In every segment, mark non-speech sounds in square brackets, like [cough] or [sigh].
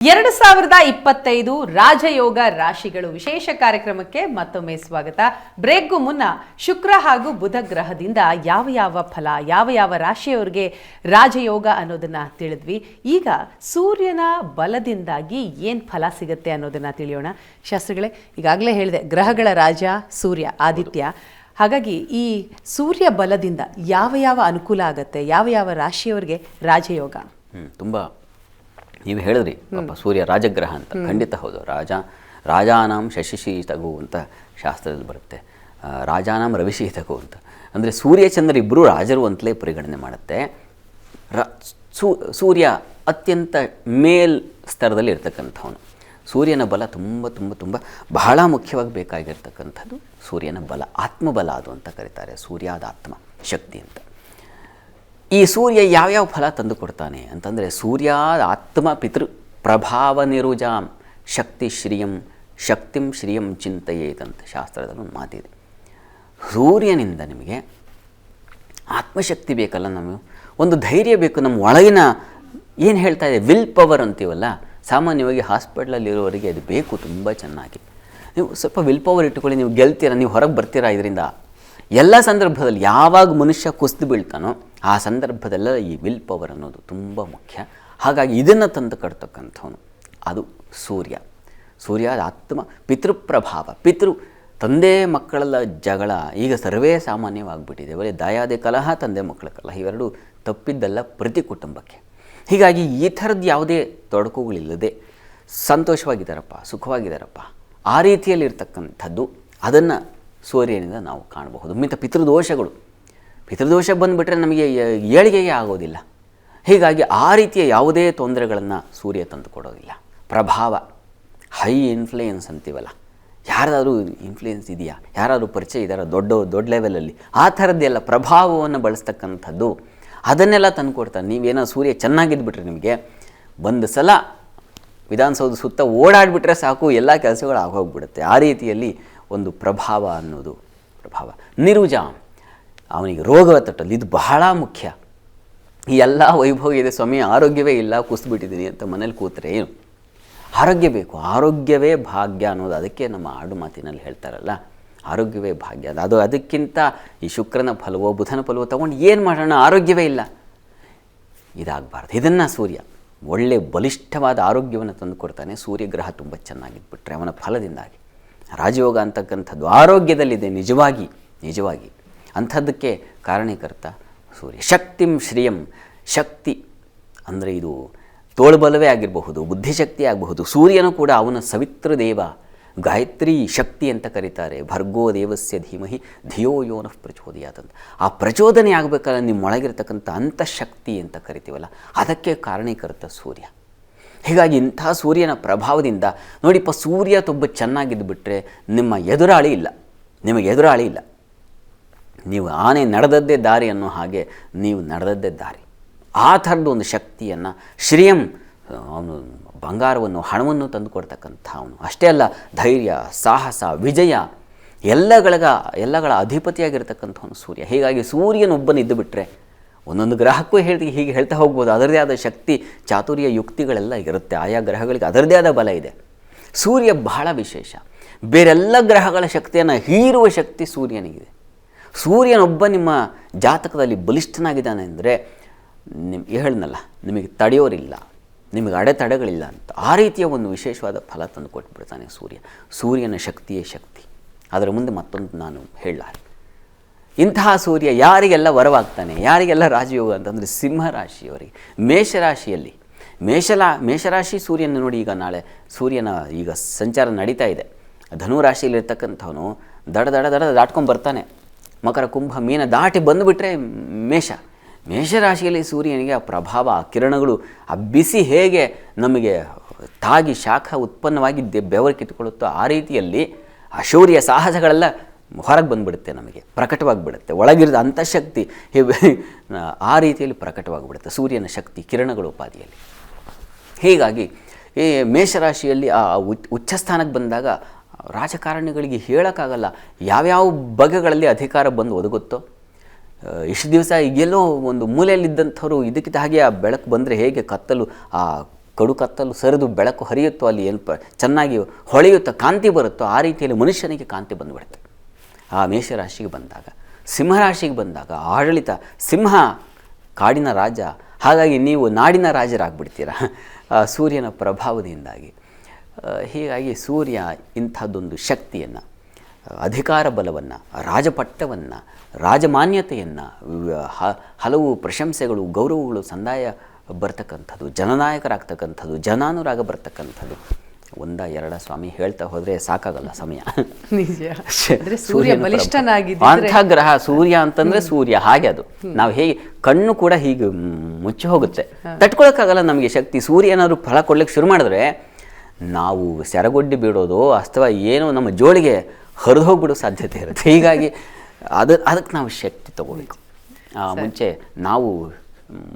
ಎರಡು ಸಾವಿರದ ಇಪ್ಪತ್ತೈದು ರಾಜಯೋಗ ರಾಶಿಗಳು ವಿಶೇಷ ಕಾರ್ಯಕ್ರಮಕ್ಕೆ ಮತ್ತೊಮ್ಮೆ ಸ್ವಾಗತ. ಬ್ರೇಕ್ಗೂ ಮುನ್ನ ಶುಕ್ರ ಹಾಗೂ ಬುಧ ಗ್ರಹದಿಂದ ಯಾವ ಯಾವ ಫಲ, ಯಾವ ಯಾವ ರಾಶಿಯವರಿಗೆ ರಾಜಯೋಗ ಅನ್ನೋದನ್ನ ತಿಳಿದ್ವಿ. ಈಗ ಸೂರ್ಯನ ಬಲದಿಂದಾಗಿ ಏನು ಫಲ ಸಿಗುತ್ತೆ ಅನ್ನೋದನ್ನ ತಿಳಿಯೋಣ. ಶಾಸ್ತ್ರಿಗಳೇ, ಈಗಾಗಲೇ ಹೇಳಿದೆ, ಗ್ರಹಗಳ ರಾಜ ಸೂರ್ಯ, ಆದಿತ್ಯ. ಹಾಗಾಗಿ ಈ ಸೂರ್ಯ ಬಲದಿಂದ ಯಾವ ಯಾವ ಅನುಕೂಲ ಆಗುತ್ತೆ, ಯಾವ ಯಾವ ರಾಶಿಯವರಿಗೆ ರಾಜಯೋಗ? ತುಂಬಾ ನೀವು ಹೇಳಿದ್ರಿ ಪಾಪ ಸೂರ್ಯ ರಾಜಗ್ರಹ ಅಂತ. ಖಂಡಿತ ಹೌದು. ರಾಜ ರಾಜಾನಾಂ ಶಶಿಶಿ ತಗು ಅಂತ ಶಾಸ್ತ್ರದಲ್ಲಿ ಬರುತ್ತೆ. ರಾಜಾನಾಂ ರವಿಶಿ ತಗು ಅಂತ. ಅಂದರೆ ಸೂರ್ಯ ಚಂದ್ರ ಇಬ್ಬರು ರಾಜರು ಅಂತಲೇ ಪರಿಗಣನೆ ಮಾಡುತ್ತೆ. ರ ಸೂ- ಸೂರ್ಯ ಅತ್ಯಂತ ಮೇಲ್ ಸ್ತರದಲ್ಲಿ ಇರ್ತಕ್ಕಂಥವನು. ಸೂರ್ಯನ ಬಲ ತುಂಬ ತುಂಬ ತುಂಬ ಬಹಳ ಮುಖ್ಯವಾಗಿ ಬೇಕಾಗಿರ್ತಕ್ಕಂಥದ್ದು ಸೂರ್ಯನ ಬಲ ಆತ್ಮಬಲ ಅದು ಅಂತ ಕರೀತಾರೆ. ಸೂರ್ಯಾದ ಆತ್ಮ ಶಕ್ತಿ ಅಂತ. ಈ ಸೂರ್ಯ ಯಾವ್ಯಾವ ಫಲ ತಂದು ಕೊಡ್ತಾನೆ ಅಂತಂದರೆ ಸೂರ್ಯ, ಆತ್ಮ, ಪಿತೃ, ಪ್ರಭಾವ ನಿರುಜಾಂ, ಶಕ್ತಿ ಶ್ರೀಯಂ, ಶಕ್ತಿಂ ಶ್ರೀಯಂ ಚಿಂತೆಯೇತಂತ ಶಾಸ್ತ್ರದಲ್ಲಿ ಒಂದು ಮಾತಿದೆ. ಸೂರ್ಯನಿಂದ ನಿಮಗೆ ಆತ್ಮಶಕ್ತಿ ಬೇಕಲ್ಲ ನಮಗೆ? ಒಂದು ಧೈರ್ಯ ಬೇಕು, ನಮ್ಮ ಒಳಗಿನ ಏನು ಹೇಳ್ತಾ ಇದೆ? ವಿಲ್ ಪವರ್ ಅಂತೀವಲ್ಲ, ಸಾಮಾನ್ಯವಾಗಿ ಹಾಸ್ಪಿಟ್ಲಲ್ಲಿರೋರಿಗೆ ಅದು ಬೇಕು, ತುಂಬ ಚೆನ್ನಾಗಿ. ನೀವು ಸ್ವಲ್ಪ ವಿಲ್ ಪವರ್ ಇಟ್ಟುಕೊಳ್ಳಿ, ನೀವು ಗೆಲ್ತೀರಾ, ನೀವು ಹೊರಗೆ ಬರ್ತೀರಾ ಇದರಿಂದ? ಎಲ್ಲ ಸಂದರ್ಭದಲ್ಲಿ ಯಾವಾಗ ಮನುಷ್ಯ ಕುಸಿದು ಬೀಳ್ತಾನೋ ಆ ಸಂದರ್ಭದಲ್ಲ ಈ ವಿಲ್ ಪವರ್ ಅನ್ನೋದು ತುಂಬ ಮುಖ್ಯ. ಹಾಗಾಗಿ ಇದನ್ನು ತಂದು ಕಟ್ತಕ್ಕಂಥವನು ಅದು ಸೂರ್ಯ. ಸೂರ್ಯ ಆತ್ಮ, ಪಿತೃಪ್ರಭಾವ. ಪಿತೃ ತಂದೆ ಮಕ್ಕಳೆಲ್ಲ ಜಗಳ, ಈಗ ಸರ್ವೇ ಸಾಮಾನ್ಯವಾಗಿಬಿಟ್ಟಿದೆ. ಬರೀ ದಾಯಾದಿ ಕಲಹ, ತಂದೆ ಮಕ್ಕಳ ಕಲಹ, ಇವೆರಡು ತಪ್ಪಿದ್ದಲ್ಲ ಪ್ರತಿ ಕುಟುಂಬಕ್ಕೆ. ಹೀಗಾಗಿ ಈ ಥರದ್ದು ಯಾವುದೇ ತೊಡಕುಗಳಿಲ್ಲದೆ ಸಂತೋಷವಾಗಿದ್ದಾರಪ್ಪ, ಸುಖವಾಗಿದ್ದಾರಪ್ಪ, ಆ ರೀತಿಯಲ್ಲಿರ್ತಕ್ಕಂಥದ್ದು, ಅದನ್ನು ಸೂರ್ಯನಿಂದ ನಾವು ಕಾಣಬಹುದು. ಮಿತ ಪಿತೃದೋಷಗಳು. ಪಿತೃದೋಷ ಬಂದುಬಿಟ್ರೆ ನಮಗೆ ಏಳಿಗೆಗೆ ಆಗೋದಿಲ್ಲ. ಹೀಗಾಗಿ ಆ ರೀತಿಯ ಯಾವುದೇ ತೊಂದರೆಗಳನ್ನು ಸೂರ್ಯ ತಂದು ಕೊಡೋದಿಲ್ಲ. ಪ್ರಭಾವ, ಹೈ ಇನ್ಫ್ಲೂಯೆನ್ಸ್ ಅಂತೀವಲ್ಲ, ಯಾರಾದರೂ ಇನ್ಫ್ಲೂಯೆನ್ಸ್ ಇದೆಯಾ? ಯಾರಾದರೂ ಪರಿಚಯ ಇದ್ದಾರ? ದೊಡ್ಡ ದೊಡ್ಡ ಲೆವೆಲಲ್ಲಿ ಆ ಥರದ್ದೆಲ್ಲ ಪ್ರಭಾವವನ್ನು ಬಳಸ್ತಕ್ಕಂಥದ್ದು, ಅದನ್ನೆಲ್ಲ ತಂದು ಕೊಡ್ತಾರೆ. ನೀವೇನೋ ಸೂರ್ಯ ಚೆನ್ನಾಗಿದ್ಬಿಟ್ರೆ ನಿಮಗೆ ಒಂದು ಸಲ ವಿಧಾನಸೌಧ ಸುತ್ತ ಓಡಾಡಿಬಿಟ್ರೆ ಸಾಕು, ಎಲ್ಲ ಕೆಲಸಗಳು ಆಗೋಗ್ಬಿಡುತ್ತೆ. ಆ ರೀತಿಯಲ್ಲಿ ಒಂದು ಪ್ರಭಾವ ಅನ್ನೋದು ಪ್ರಭಾವ. ನಿರುಜ. ಅವನಿಗೆ ರೋಗವ ತಟ್ಟಲು ಇದು ಬಹಳ ಮುಖ್ಯ. ಈ ಎಲ್ಲ ವೈಭವ ಇದೆ, ಸ್ವಾಮಿ, ಆರೋಗ್ಯವೇ ಇಲ್ಲ ಕುಸಿದ್ಬಿಟ್ಟಿದ್ದೀನಿ ಅಂತ ಮನೇಲಿ ಕೂತರೆ ಏನು? ಆರೋಗ್ಯ ಬೇಕು. ಆರೋಗ್ಯವೇ ಭಾಗ್ಯ ಅನ್ನೋದು ಅದಕ್ಕೆ ನಮ್ಮ ಆಡು ಮಾತಿನಲ್ಲಿ ಹೇಳ್ತಾರಲ್ಲ. ಆರೋಗ್ಯವೇ ಭಾಗ್ಯ. ಅದು ಅದಕ್ಕಿಂತ ಈ ಶುಕ್ರನ ಫಲವೋ, ಬುಧನ ಫಲವೋ ತೊಗೊಂಡು ಏನು ಮಾಡೋಣ? ಆರೋಗ್ಯವೇ ಇಲ್ಲ. ಇದಾಗಬಾರ್ದು. ಇದನ್ನು ಸೂರ್ಯ ಒಳ್ಳೆ ಬಲಿಷ್ಠವಾದ ಆರೋಗ್ಯವನ್ನು ತಂದುಕೊಡ್ತಾನೆ ಸೂರ್ಯಗ್ರಹ ತುಂಬ ಚೆನ್ನಾಗಿದ್ಬಿಟ್ರೆ ಅವನ ಫಲದಿಂದಾಗಿ. ರಾಜಯೋಗ ಅಂತಕ್ಕಂಥದ್ದು ಆರೋಗ್ಯದಲ್ಲಿದೆ ನಿಜವಾಗಿ ನಿಜವಾಗಿ. ಅಂಥದ್ದಕ್ಕೆ ಕಾರಣೀಕರ್ತ ಸೂರ್ಯ. ಶಕ್ತಿಂ ಶ್ರಿಯಂ. ಶಕ್ತಿ ಅಂದರೆ ಇದು ತೋಳ್ಬಲವೇ ಆಗಿರಬಹುದು, ಬುದ್ಧಿಶಕ್ತಿ ಆಗಬಹುದು. ಸೂರ್ಯನು ಕೂಡ ಅವನ ಸವಿತ್ರ ದೇವ, ಗಾಯತ್ರಿ ಶಕ್ತಿ ಅಂತ ಕರೀತಾರೆ. ಭರ್ಗೋ ದೇವಸ್ಯ ಧೀಮಹಿ, ಧಿಯೋ ಯೋನಃ ಪ್ರಚೋದಯಾತಂತ. ಆ ಪ್ರಚೋದನೆ ಆಗಬೇಕಲ್ಲ ನಿಮ್ಮೊಳಗಿರ್ತಕ್ಕಂಥ ಅಂತಃಶಕ್ತಿ ಅಂತ ಕರಿತೀವಲ್ಲ, ಅದಕ್ಕೆ ಕಾರಣೀಕರ್ತ ಸೂರ್ಯ. ಹೀಗಾಗಿ ಇಂಥ ಸೂರ್ಯನ ಪ್ರಭಾವದಿಂದ, ನೋಡಿಪ್ಪ ಸೂರ್ಯ ತುಂಬ ಚೆನ್ನಾಗಿದ್ದು ಬಿಟ್ಟರೆ ನಿಮ್ಮ ಎದುರಾಳಿ ಇಲ್ಲ, ನಿಮಗೆ ಎದುರಾಳಿ ಇಲ್ಲ. ನೀವು ಆನೆ ನಡೆದದ್ದೇ ದಾರಿ ಅನ್ನೋ ಹಾಗೆ ನೀವು ನಡೆದದ್ದೇ ದಾರಿ. ಆ ಥರದ ಒಂದು ಶಕ್ತಿಯನ್ನು ಶ್ರೇಯಂ ಅವನು ಬಂಗಾರವನ್ನು, ಹಣವನ್ನು ತಂದು ಅಷ್ಟೇ ಅಲ್ಲ, ಧೈರ್ಯ, ಸಾಹಸ, ವಿಜಯ ಎಲ್ಲಗಳ ಎಲ್ಲಗಳ ಅಧಿಪತಿಯಾಗಿರ್ತಕ್ಕಂಥವನು ಸೂರ್ಯ. ಹೀಗಾಗಿ ಸೂರ್ಯನೊಬ್ಬನ ಇದ್ದು ಬಿಟ್ಟರೆ ಒಂದೊಂದು ಗ್ರಹಕ್ಕೂ ಹೇಳಿ ಹೀಗೆ ಹೇಳ್ತಾ ಹೋಗ್ಬೋದು. ಅದರದೇ ಆದ ಶಕ್ತಿ, ಚಾತುರ್ಯ, ಯುಕ್ತಿಗಳೆಲ್ಲ ಇರುತ್ತೆ. ಆಯಾ ಗ್ರಹಗಳಿಗೆ ಅದರದೇ ಆದ ಬಲ ಇದೆ. ಸೂರ್ಯ ಬಹಳ ವಿಶೇಷ. ಬೇರೆಲ್ಲ ಗ್ರಹಗಳ ಶಕ್ತಿಯನ್ನು ಹೀರುವ ಶಕ್ತಿ ಸೂರ್ಯನಿಗಿದೆ. ಸೂರ್ಯನೊಬ್ಬ ನಿಮ್ಮ ಜಾತಕದಲ್ಲಿ ಬಲಿಷ್ಠನಾಗಿದ್ದಾನೆ ಅಂದರೆ ನಿಮ್ ಹೇಳಿದ್ನಲ್ಲ, ನಿಮಗೆ ತಡೆಯೋರಿಲ್ಲ, ನಿಮಗೆ ಅಡೆತಡೆಗಳಿಲ್ಲ ಅಂತ. ಆ ರೀತಿಯ ಒಂದು ವಿಶೇಷವಾದ ಫಲ ತಂದು ಕೊಟ್ಬಿಡ್ತಾನೆ ಸೂರ್ಯ. ಸೂರ್ಯನ ಶಕ್ತಿಯೇ ಶಕ್ತಿ. ಅದರ ಮುಂದೆ ಮತ್ತೊಂದು ನಾನು ಹೇಳ ಇಂತಹ ಸೂರ್ಯ ಯಾರಿಗೆಲ್ಲ ವರವಾಗ್ತಾನೆ, ಯಾರಿಗೆಲ್ಲ ರಾಜಯೋಗ ಅಂತಂದರೆ ಸಿಂಹರಾಶಿಯವರಿಗೆ. ಮೇಷರಾಶಿಯಲ್ಲಿ, ಮೇಷಲ, ಮೇಷರಾಶಿ ಸೂರ್ಯನ ನೋಡಿ ಈಗ ನಾಳೆ ಸೂರ್ಯನ ಈಗ ಸಂಚಾರ ನಡೀತಾ ಇದೆ. ಧನುರಾಶಿಯಲ್ಲಿರ್ತಕ್ಕಂಥವನು ದಡ ದಡ ದಡ ದಾಟ್ಕೊಂಡು ಬರ್ತಾನೆ. ಮಕರ ಕುಂಭ ಮೀನ ದಾಟಿ ಬಂದುಬಿಟ್ರೆ ಮೇಷ. ಮೇಷರಾಶಿಯಲ್ಲಿ ಸೂರ್ಯನಿಗೆ ಆ ಪ್ರಭಾವ ಆ ಕಿರಣಗಳು ಆ ಬಿಸಿ ಹೇಗೆ ನಮಗೆ ತಾಗಿ ಶಾಖ ಉತ್ಪನ್ನವಾಗಿ ಬೆವರು ಕಿತ್ಕೊಳ್ಳುತ್ತೋ ಆ ರೀತಿಯಲ್ಲಿ ಆ ಶೌರ್ಯ ಸಾಹಸಗಳೆಲ್ಲ ಹೊರಗೆ ಬಂದುಬಿಡುತ್ತೆ ನಮಗೆ, ಪ್ರಕಟವಾಗಿಬಿಡುತ್ತೆ. ಒಳಗಿರಿದ ಅಂತಃಶಕ್ತಿ ಆ ರೀತಿಯಲ್ಲಿ ಪ್ರಕಟವಾಗಿಬಿಡುತ್ತೆ, ಸೂರ್ಯನ ಶಕ್ತಿ, ಕಿರಣಗಳು ಉಪಾಧಿಯಲ್ಲಿ ಹೀಗಾಗಿ ಈ ಮೇಷರಾಶಿಯಲ್ಲಿ ಆ ಉಚ್ಚ ಸ್ಥಾನಕ್ಕೆ ಬಂದಾಗ ರಾಜಕಾರಣಿಗಳಿಗೆ ಹೇಳೋಕ್ಕಾಗಲ್ಲ. ಯಾವ್ಯಾವ ಬಗೆಗಳಲ್ಲಿ ಅಧಿಕಾರ ಬಂದು ಒದಗುತ್ತೋ ಇಷ್ಟು ದಿವಸ ಈಗೆಲ್ಲೋ ಒಂದು ಮೂಲೆಯಲ್ಲಿದ್ದಂಥವ್ರು ಇದಕ್ಕಿಂತ ಹಾಗೆ ಆ ಬೆಳಕು ಬಂದರೆ ಹೇಗೆ ಕತ್ತಲು, ಆ ಕಡು ಕತ್ತಲು ಸರಿದು ಬೆಳಕು ಹರಿಯುತ್ತೋ ಅಲ್ಲಿ ಎಲ್ಪ ಚೆನ್ನಾಗಿ ಹೊಳೆಯುತ್ತೋ, ಕಾಂತಿ ಬರುತ್ತೋ, ಆ ರೀತಿಯಲ್ಲಿ ಮನುಷ್ಯನಿಗೆ ಕಾಂತಿ ಬಂದುಬಿಡುತ್ತೆ. ಆ ಮೇಷರಾಶಿಗೆ ಬಂದಾಗ, ಸಿಂಹರಾಶಿಗೆ ಬಂದಾಗ, ಆಡಳಿತ, ಸಿಂಹ ಕಾಡಿನ ರಾಜ, ಹಾಗಾಗಿ ನೀವು ನಾಡಿನ ರಾಜರಾಗ್ಬಿಡ್ತೀರ? ಸೂರ್ಯನ ಪ್ರಭಾವದಿಂದಾಗಿ. ಹೀಗಾಗಿ ಸೂರ್ಯ ಇಂಥದ್ದೊಂದು ಶಕ್ತಿಯನ್ನು ಅಧಿಕಾರ ಬಲವನ್ನು ರಾಜಪಟ್ಟವನ್ನು ರಾಜಮಾನ್ಯತೆಯನ್ನು ಹಲವು ಪ್ರಶಂಸೆಗಳು ಗೌರವಗಳು ಸಂದಾಯ ಬರ್ತಕ್ಕಂಥದ್ದು ಜನನಾಯಕರಾಗ್ತಕ್ಕಂಥದ್ದು ಜನಾನುರಾಗ ಬರ್ತಕ್ಕಂಥದ್ದು. ಒಂದ ಎರಡ ಸ್ವಾಮಿ ಹೇಳ್ತಾ ಹೋದರೆ ಸಾಕಾಗಲ್ಲ ಸಮಯ. ನಿಜ. [laughs] ಸೂರ್ಯ ಅಂಥ ಗ್ರಹ ಸೂರ್ಯ ಅಂತಂದ್ರೆ ಸೂರ್ಯ ಹಾಗೆ ಅದು. ನಾವು ಹೇಗೆ ಕಣ್ಣು ಕೂಡ ಹೀಗೆ ಮುಚ್ಚಿ ಹೋಗುತ್ತೆ. ತಟ್ಕೊಳಕ್ಕಾಗಲ್ಲ ನಮಗೆ ಶಕ್ತಿ. ಸೂರ್ಯ ಏನಾದ್ರು ಫಲ ಕೊಡ್ಲಿಕ್ಕೆ ಶುರು ಮಾಡಿದ್ರೆ ನಾವು ಸೆರಗೊಡ್ಡಿ ಬಿಡೋದು ಅಥವಾ ಏನೋ ನಮ್ಮ ಜೋಳಿಗೆ ಹರಿದು ಹೋಗ್ಬಿಡೋ ಸಾಧ್ಯತೆ ಇರುತ್ತೆ. ಹೀಗಾಗಿ ಅದು ಅದಕ್ಕೆ ನಾವು ಶಕ್ತಿ ತಗೋಬೇಕು. ಆ, ಮುಂಚೆ ನಾವು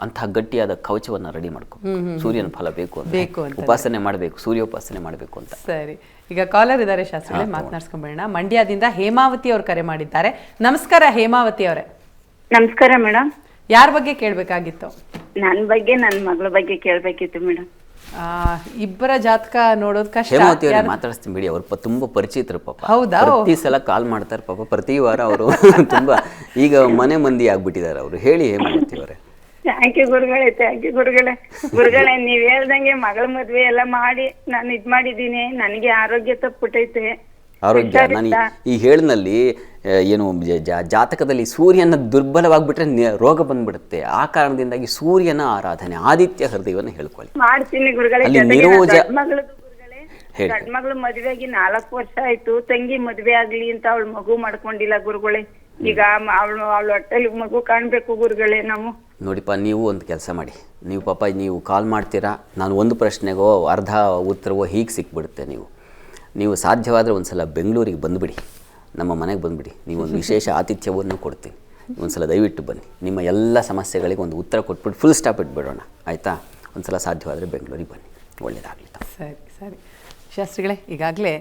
ಅಂತಹ ಗಟ್ಟಿಯಾದ ಕವಚವನ್ನು ರೆಡಿ ಮಾಡ್ಕೊ ಸೂರ್ಯನ ಫಲ ಬೇಕು ಬೇಕು. ಉಪಾಸನೆ ಮಾಡಬೇಕು ಸೂರ್ಯೋಪಾಸನೆ ಮಾಡಬೇಕು ಅಂತ. ಸರಿ. ಈಗ ಕಾಲರ್ ಇದ್ದಾರೆ ಶಾಸ್ತ್ರ ಮಾತನಾಡ್ಸ್ಕೊಂಬೇಡ ಮಂಡ್ಯದಿಂದ ಹೇಮಾವತಿ ಅವರು ಕರೆ ಮಾಡಿದ್ದಾರೆ. ನಮಸ್ಕಾರ ಹೇಮಾವತಿ ಅವರೇ. ನಮಸ್ಕಾರ ಮೇಡಮ್. ಯಾರ ಬಗ್ಗೆ ಕೇಳಬೇಕಾಗಿತ್ತು? ನನ್ನ ಬಗ್ಗೆ ನನ್ನ ಮಗಳ ಬಗ್ಗೆ ಕೇಳಬೇಕಿತ್ತು ಮೇಡಮ್. ಇಬ್ಬರ ಜಾತಕ ನೋಡೋದು ಕಷ್ಟ. ಹೇಮಾವತಿ ಅವ್ರಿಗೆ ಯಾರು- ಮಾತಾಡಿಸ್ತೀನಿ ಬಿಡಿ ಅವ್ರ ತುಂಬ ತುಂಬಾ ಪರಿಚಿತರು ಪಾಪ. ಹೌದಾ? ಪ್ರತಿ ಸಲ ಕಾಲ್ ಮಾಡ್ತಾರೆ ಪಾಪ. ಪ್ರತಿ ವಾರ ಅವರು [laughs] ತುಂಬಾ ಈಗ ಮನೆ ಮಂದಿ ಆಗ್ಬಿಟ್ಟಿದ್ದಾರೆ ಅವರು. ಹೇಳಿ ಹೇಮಾವತಿ ಅವರೇ. ಥ್ಯಾಂಕ್ ಯು ಗುರುಗಳೇ ಥ್ಯಾಂಕ್ ಯು ಗುರುಗಳೇ. ಗುರುಗಳೇ ನೀವ್ ಹೇಳ್ದಂಗೆ ಮಗಳ ಮದ್ವೆ ಎಲ್ಲ ಮಾಡಿ ನಾನು ಇದ್ ಮಾಡಿದೀನಿ ನನಗೆ ಆರೋಗ್ಯ ತಪ್ಪುಟೈತೆ. ಆರೋಗ್ಯ. ನಾನು ಈ- ಹೇಳಿನಲ್ಲಿ ಏನು ಜಾತಕದಲ್ಲಿ ಸೂರ್ಯನ ದುರ್ಬಲವಾಗಿಬಿಟ್ರೆ ರೋಗ ಬಂದ್ಬಿಡುತ್ತೆ. ಆ ಕಾರಣದಿಂದಾಗಿ ಸೂರ್ಯನ ಆರಾಧನೆ ಆದಿತ್ಯ ಹೃದಯವನ್ನು ಹೇಳ್ಕೊಳ್ಳಿ. ಮಾಡ್ತೀನಿ ಗುರುಗಳೇ ಮಗಳು ಮದ್ವೆ ಆಗಿ ನಾಲ್ಕು ವರ್ಷ ಆಯ್ತು ತಂಗಿ ಮದ್ವೆ ಆಗ್ಲಿ ಅಂತ ಅವಳು ಮಗು ಮಾಡ್ಕೊಂಡಿಲ್ಲ ಗುರುಗಳೇ. ಈಗ ಅವಳು ಅವಳ ಹೊಟ್ಟೆಲಿ ಮಗು ಕಾಣ್ಬೇಕು ಗುರುಗಳೇ ನಾವು. ನೋಡಿಪ್ಪ ನೀವು ಒಂದು ಕೆಲಸ ಮಾಡಿ. ನೀವು ಪಾಪ ನೀವು ಕಾಲ್ ಮಾಡ್ತೀರಾ? ನಾನು ಒಂದು ಪ್ರಶ್ನೆಗೋ ಅರ್ಧ ಉತ್ತರವೋ ಹೀಗೆ ಸಿಕ್ಬಿಡುತ್ತೆ ನೀವು. ನೀವು ಸಾಧ್ಯವಾದರೆ ಒಂದು ಸಲ ಬೆಂಗಳೂರಿಗೆ ಬಂದುಬಿಡಿ. ನಮ್ಮ ಮನೆಗೆ ಬಂದುಬಿಡಿ. ನೀವೊಂದು ಒಂದು ವಿಶೇಷ [laughs] ಆತಿಥ್ಯವನ್ನು ಕೊಡ್ತೀನಿ ಒಂದು ಸಲ ದಯವಿಟ್ಟು ಬನ್ನಿ. ನಿಮ್ಮ ಎಲ್ಲ ಸಮಸ್ಯೆಗಳಿಗೆ ಒಂದು ಉತ್ತರ ಕೊಟ್ಬಿಟ್ಟು ಫುಲ್ ಸ್ಟಾಪ್ ಇಟ್ಬಿಡೋಣ. ಆಯಿತಾ? ಒಂದು ಸಲ ಸಾಧ್ಯವಾದರೆ ಬೆಂಗಳೂರಿಗೆ ಬನ್ನಿ. ಒಳ್ಳೆಯದಾಗಲಿ ಸರಿ ಸರಿ. ಶಾಸ್ತ್ರಿಗಳೇ ಈಗಾಗಲೇ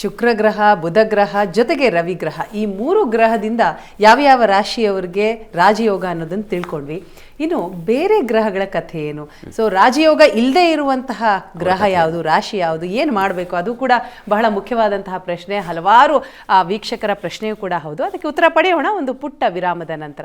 ಶುಕ್ರ ಗ್ರಹ ಬುಧ ಗ್ರಹ ಜೊತೆಗೆ ರವಿಗ್ರಹ. ಈ ಮೂರು ಗ್ರಹದಿಂದ ಯಾವ ಯಾವ ರಾಶಿಯವರಿಗೆ ರಾಜಯೋಗ ಅನ್ನೋದನ್ನು ತಿಳ್ಕೊಂಡ್ವಿ. ಇನ್ನು ಬೇರೆ ಗ್ರಹಗಳ ಕಥೆ ಏನು? ಸೊ ರಾಜಯೋಗ ಇಲ್ಲದೆ ಇರುವಂತಹ ಗ್ರಹ ಯಾವುದು ರಾಶಿ ಯಾವುದು ಏನು ಮಾಡಬೇಕು? ಅದು ಕೂಡ ಬಹಳ ಮುಖ್ಯವಾದಂತಹ ಪ್ರಶ್ನೆ. ಹಲವಾರು ಆ, ವೀಕ್ಷಕರ ಪ್ರಶ್ನೆಯೂ ಕೂಡ ಹೌದು. ಅದಕ್ಕೆ ಉತ್ತರ ಪಡೆಯೋಣ ಒಂದು ಪುಟ್ಟ ವಿರಾಮದ ನಂತರ.